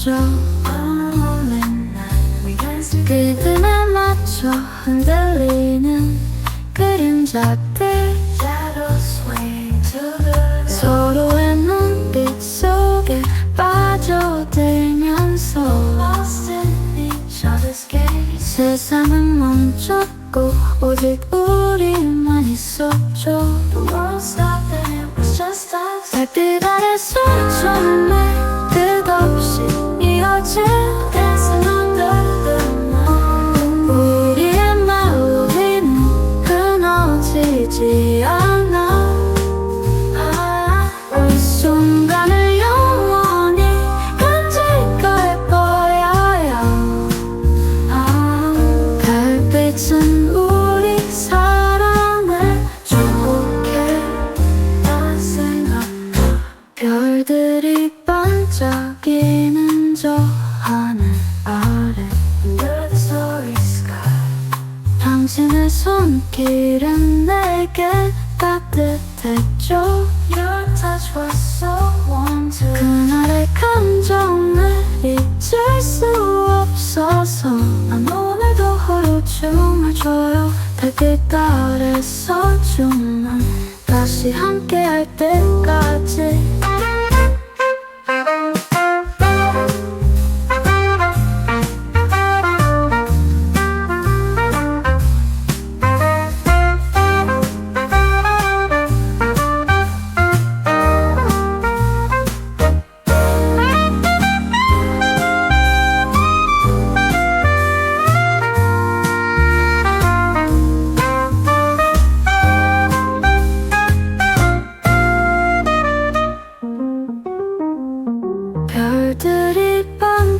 맞춰. 그들에 맞춰 흔들리는 그림자들 서로의 눈빛 속에 빠져들면서 세상은 멈췄고 오직 우리만 있었죠. 반짝이는 저 하늘 아래. Under the starry sky. 당신의 손길은 내게 따뜻했죠. Your touch was so warm to 그날의 감정을 잊을 수 없어서 난 오늘도 홀로 춤을 춰요. 달빛 아래서 춤은 다시 함께할 때까지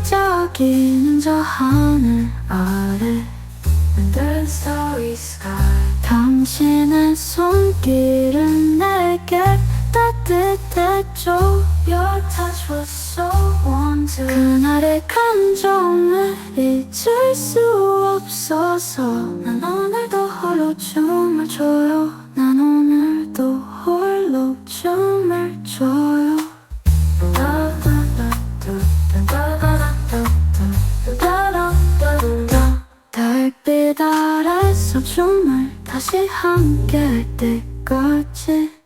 반짝이는 저 하늘 아래 the starry sky. 당신의 손길은 내게 따뜻했죠 Your touch was so warm 그날의 감정을 잊을 수 없어서 난 오늘도 홀로 춤을 춰요. 난 오늘도 홀로 춤을 춰요 춤을 다시 함께 할 때까지